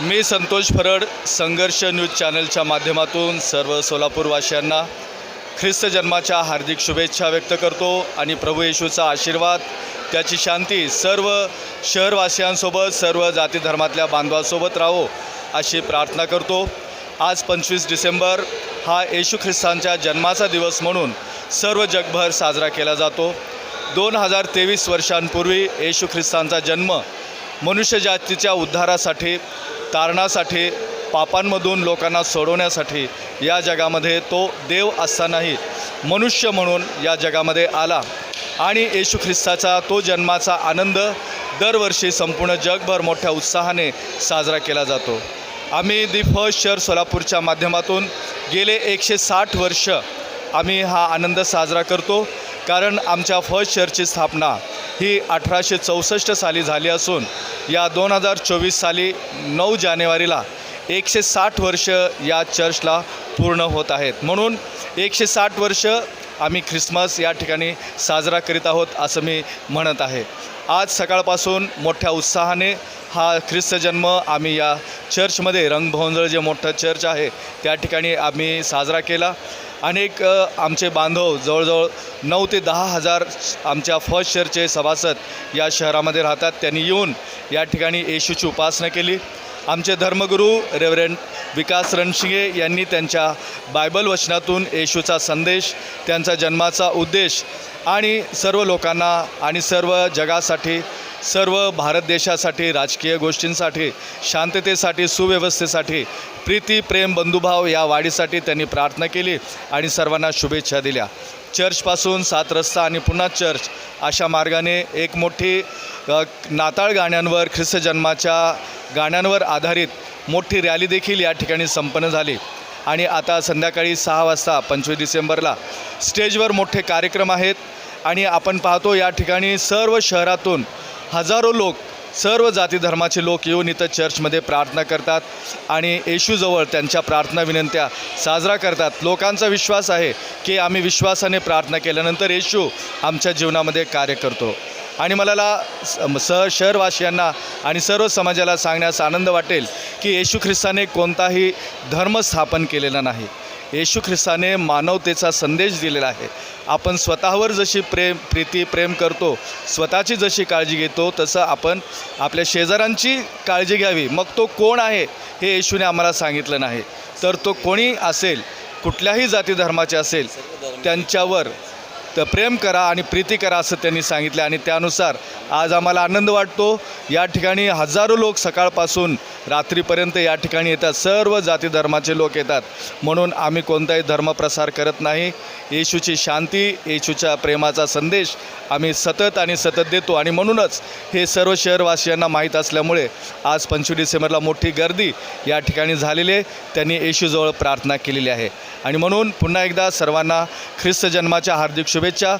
मी संतोष फरड संघर्ष न्यूज चॅनलच्या माध्यमातून सर्व सोलापूरवासियांना ख्रिस्त जन्माच्या हार्दिक शुभेच्छा व्यक्त करतो आणि प्रभू येशूचा आशीर्वाद त्याची शांती सर्व शहरवासियांसोबत सर्व जाती धर्मातल्या बांधवासोबत राहो अशी प्रार्थना करतो. आज पंचवीस डिसेंबर हा येशू ख्रिस्तांच्या जन्माचा दिवस म्हणून सर्व जगभर साजरा केला जातो. दोन हजार तेवीस वर्षांपूर्वी येशू ख्रिस्तांचा जन्म मनुष्य जातीच्या उद्धारासाठी तारणासाठी पापांमधून लोकांना सोडवण्यासाठी या जगामध्ये तो देव असतानाही मनुष्य म्हणून या जगामध्ये आला. आणि येशू ख्रिस्ताचा तो जन्माचा आनंद दरवर्षी संपूर्ण जगभर मोठ्या उत्साहाने साजरा केला जातो. आम्ही दी फर्स्ट शहर सोलापूरच्या माध्यमातून गेले एकशे साठ वर्ष आम्ही हा आनंद साजरा करतो. कारण आमच्या फर्स्ट शेअरची स्थापना ही अठराशे चौसष्ट साली झाली असून या दोन हजार चोवीस साली नऊ जानेवारीला एकशे साठ वर्ष या चर्चला पूर्ण होत आहेत. म्हणून एकशे साठ वर्ष आम्ही ख्रिसमस या ठिकाणी साजरा करीत आहोत असं मी म्हणत आहे. आज सकाळपासून मोठ्या उत्साहाने हा ख्रिस्त जन्म आम्ही या चर्चमध्ये रंगभवंजळ जे मोठं चर्च आहे त्या ठिकाणी आम्ही साजरा केला. अनेक आमचे बांधव जवळजवळ नऊ ते दहा हजार आमच्या फर्स्ट शेअरचे सभासद या शहरामध्ये राहतात. त्यांनी येऊन या ठिकाणी येशूची उपासना केली. आमचे धर्मगुरू रेव्हरेंड विकास रणशिंगे यांनी त्यांच्या बायबल वचनातून येशूचा संदेश त्यांचा जन्माचा उद्देश आणि सर्व लोकांना आणि सर्व जगासाठी सर्व भारत देशासाठी राजकीय गोष्टींसाठी शांततेसाठी सुव्यवस्थेसाठी प्रीती प्रेम बंधुभाव या वाढीसाठी त्यांनी प्रार्थना केली आणि सर्वांना शुभेच्छा दिल्या. चर्चपासून सात रस्ता आणि पुन्हा चर्च अशा मार्गाने एक मोठी नाताळ गाण्यांवर ख्रिस्तजन्माच्या गाण्यांवर आधारित मोठी रॅली देखील या ठिकाणी संपन्न झाली. आणि आता संध्याकाळी सहा वाजता पंचवीस डिसेंबरला स्टेजवर मोठे कार्यक्रम आहेत आणि आपण पाहतो या ठिकाणी सर्व शहरातून हजारो लोक सर्व जाती धर्माचे लोक येऊन इथं चर्चमध्ये प्रार्थना करतात आणि येशूजवळ त्यांच्या प्रार्थना विनंत्या साजरा करतात. लोकांचा विश्वास आहे की आम्ही विश्वासाने प्रार्थना केल्यानंतर येशू आमच्या जीवनामध्ये कार्य करतो. आणि मला स- शहरवासियांना आणि सर्व समाजाला सांगण्यास आनंद वाटेल की येशू ख्रिस्ताने कोणताही धर्म स्थापन केलेला नाही. येशू ख्रिस्ताने मानवतेचा संदेश दिलेला आहे. आपण स्वतःवर जशी प्रेम प्रीती प्रेम करतो स्वतःची जशी काळजी घेतो तसं आपण आपल्या शेजाऱ्यांची काळजी घ्यावी. मग तो कोण आहे हे येशूने आम्हाला सांगितलं नाही. तर तो कोणी असेल कुठल्याही जाती धर्माचे असेल त्यांच्यावर तर प्रेम करा आणि प्रीती करा असं त्यांनी सांगितलं. आणि त्यानुसार आज आम्हाला आनंद वाटतो. या ठिकाणी हजारो लोक सकाळपासून रात्रीपर्यंत या ठिकाणी येतात. सर्व जाती धर्माचे लोक येतात. म्हणून आम्ही कोणताही धर्मप्रसार करत नाही. येशूची शांती येशूच्या प्रेमाचा संदेश आम्ही सतत आणि सतत देतो. आणि म्हणूनच हे सर्व शहरवासियांना माहीत असल्यामुळे आज पंचवीस डिसेंबरला मोठी गर्दी या ठिकाणी झालेली आहे. त्यांनी येशूजवळ प्रार्थना केलेली आहे. आणि म्हणून पुन्हा एकदा सर्वांना ख्रिस्त जन्माच्या हार्दिक शुभेच्छा. शुभेच्छा.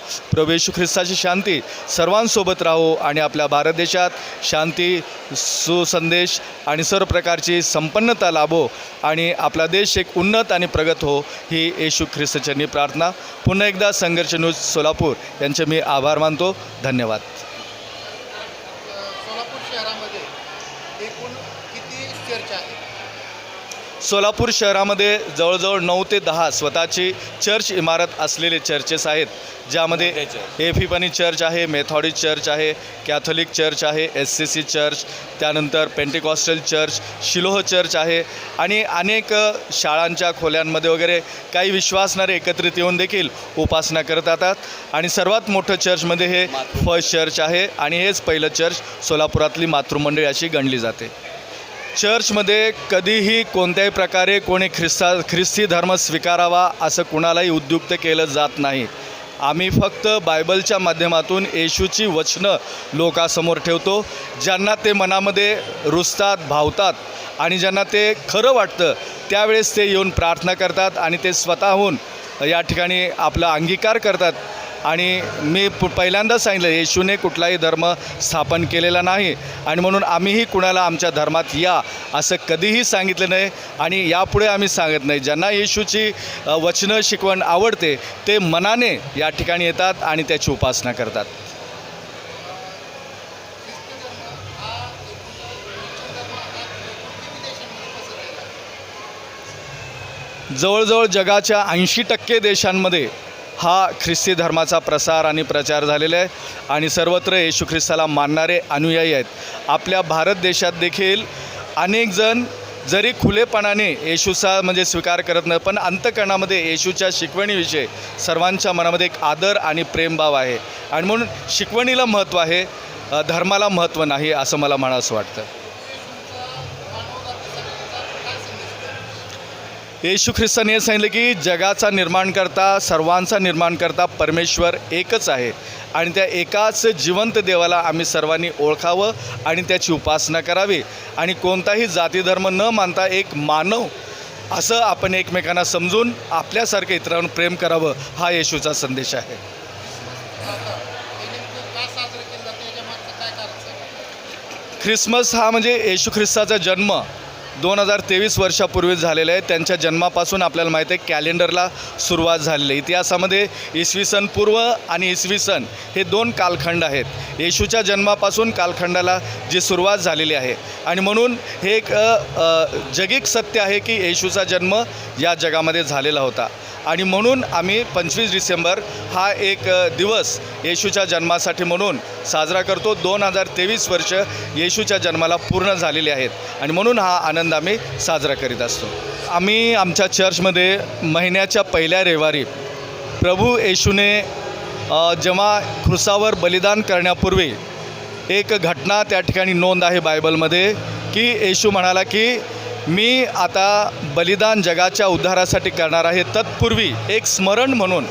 येशू ख्रिस्ताची शांती. सर्वांसोबत राहो आणि आपल्या भारत देशात शांती सुसंदेश आणि सर्व प्रकारची संपन्नता लाभो आणि आपला देश एक उन्नत आणि प्रगत हो ही येशू ख्रिस्तचरणी प्रार्थना. पुन्हा एकदा संघर्ष न्यूज सोलापूर. यांचे मी आभार मानतो. धन्यवाद. सोलापूर शहरामध्ये एकूण किती चर्च आहे सोलापूर शहरामध्ये जवळजवळ नऊ ते दहा स्वतःची चर्च इमारत असलेले चर्चेस आहेत. ज्यामध्ये एफिपनी चर्च आहे मेथॉडिक चर्च आहे कॅथोलिक चर्च आहे एस सी सी चर्च त्यानंतर पेंटिकॉस्टल चर्च शिलोह चर्च आहे आणि अनेक शाळांच्या खोल्यांमध्ये वगैरे काही विश्वासणारे एकत्रित येऊन देखील उपासना करत जातात आणि सर्वात मोठं चर्चमध्ये हे फर्स्ट चर्च आहे आणि हेच पहिलं चर्च सोलापुरातली मातृमंडळी अशी गणली जाते. चर्चमध्ये कधीही कोणत्याही प्रकारे कोणी ख्रिस्ता ख्रिस्ती धर्म स्वीकारावा असं कुणालाही उद्युक्त केलं जात नाही. आम्ही फक्त बायबलच्या माध्यमातून येशूची वचनं लोकासमोर ठेवतो ज्यांना ते मनामध्ये रुजतात भावतात आणि ज्यांना ते खरं वाटतं त्यावेळेस ते येऊन प्रार्थना करतात आणि ते स्वतःहून या ठिकाणी आपला अंगीकार करतात. आणि मी पहिल्यांदाच सांगितलं येशूने कुठलाही धर्म स्थापन केलेला नाही आणि म्हणून आम्हीही कुणाला आमच्या धर्मात या असं कधीही सांगितलं नाही आणि यापुढे आम्ही सांगत नाही. ज्यांना येशूची वचनं शिकवण आवडते ते मनाने या ठिकाणी येतात आणि त्याची उपासना करतात. जवळजवळ जगाच्या ऐंशी टक्के देशांमध्ये हा ख्रिस्ती धर्माचा प्रसार आणि प्रचार झालेला आहे. आणि सर्वत्र येशू ख्रिस्ताला मानणारे अनुयायी आहेत. आपल्या भारत देशात देखील अनेकजण जरी खुलेपणाने येशूचा म्हणजे स्वीकार करत नाही पण अंतकरणामध्ये येशूच्या शिकवणीविषयी सर्वांच्या मनामध्ये एक आदर आणि प्रेमभाव आहे. आणि म्हणून शिकवणीला महत्त्व आहे धर्माला महत्त्व नाही असं मला म्हणावंसं वाटतं. येशू ख्रिस्ताने हे सांगितलं की जगाचा निर्माण करता सर्वांचा निर्माण करता परमेश्वर एकच आहे. आणि त्या एकाच जिवंत देवाला आम्ही सर्वांनी ओळखावं आणि त्याची उपासना करावी. आणि कोणताही जातीधर्म न मानता एक मानव असं आपण एकमेकांना समजून आपल्यासारखं इतरांवर प्रेम करावं हा येशूचा संदेश आहे. ख्रिसमस हा म्हणजे येशू ख्रिस्ताचा जन्म. दोन हजार तेवीस वर्षापूर्वी झालेलं आहे. त्यांच्या जन्मापासून आपल्याला माहीत आहे कॅलेंडरला सुरुवात झालेली आहे. इतिहासामध्ये इसवी सन पूर्व आणि इसवी सन हे दोन कालखंड आहेत. येशूच्या जन्मापासून कालखंडाला जी सुरुवात झालेली आहे. आणि म्हणून हे एक जगिक सत्य आहे की येशूचा जन्म या जगामध्ये झालेला होता. आणि म्हणून आम्ही पंचवीस डिसेंबर हा एक दिवस येशूच्या जन्मासाठी म्हणून साजरा करतो. दोन हजार तेवीस वर्ष येशूच्या जन्माला पूर्ण झालेली आहेत आणि म्हणून हा आनंद आम्ही साजरा करीत असतो. आम्ही आमच्या चर्चमध्ये महिन्याच्या पहिल्या रविवारी प्रभू येशूने जेव्हा खुसावर बलिदान करण्यापूर्वी एक घटना त्या ठिकाणी नोंद आहे बायबलमध्ये की येशू म्हणाला की मी आता बलिदान जगाच्या उद्धारासाठी करणार आहे. तत्पूर्वी एक स्मरण म्हणून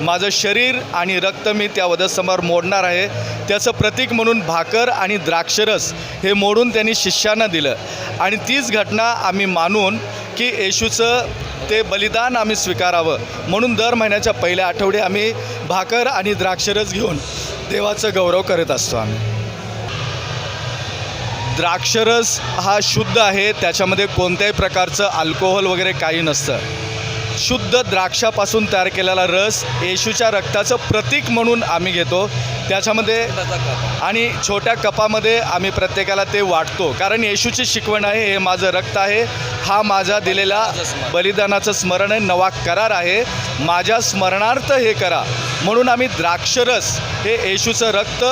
माझं शरीर आणि रक्त मी त्या वधस्तंभावर मोडणार आहे. त्याचं प्रतीक म्हणून भाकर आणि द्राक्षरस हे मोडून त्यांनी शिष्यांना दिलं. आणि तीच घटना आम्ही मानून की येशूचं ते बलिदान आम्ही स्वीकारावं. म्हणून दर महिन्याच्या पहिल्या आठवडे आम्ही भाकर आणि द्राक्षरस घेऊन देवाचं गौरव करत असतो आम्ही. द्राक्षरस हा शुद्ध आहे त्याच्यामध्ये कोणत्याही प्रकारचं अल्कोहोल वगैरे काही नसतं. शुद्ध द्राक्षापासून तयार केलेला रस येशूच्या रक्ताचं प्रतीक म्हणून आम्ही घेतो. त्याच्यामध्ये आणि छोट्या कपामध्ये आम्ही प्रत्येकाला ते वाटतो. कारण येशूची शिकवण आहे हे माझं रक्त आहे. हा माझा दिलेला बलिदानाचं स्मरण आहे नवा करार आहे. माझ्या स्मरणार्थ हे करा. म्हणून आम्ही द्राक्षरस हे येशूचं रक्त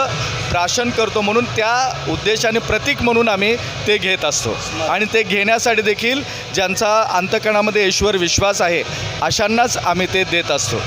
प्राशन करतो म्हणून त्या उद्देशाने प्रतीक म्हणून आम्ही ते घेत असतो. आणि ते घेण्यासाठी देखील ज्यांचा अंतकणामध्ये ईश्वर विश्वास आहे अशांनाच आम्ही ते देत असतो.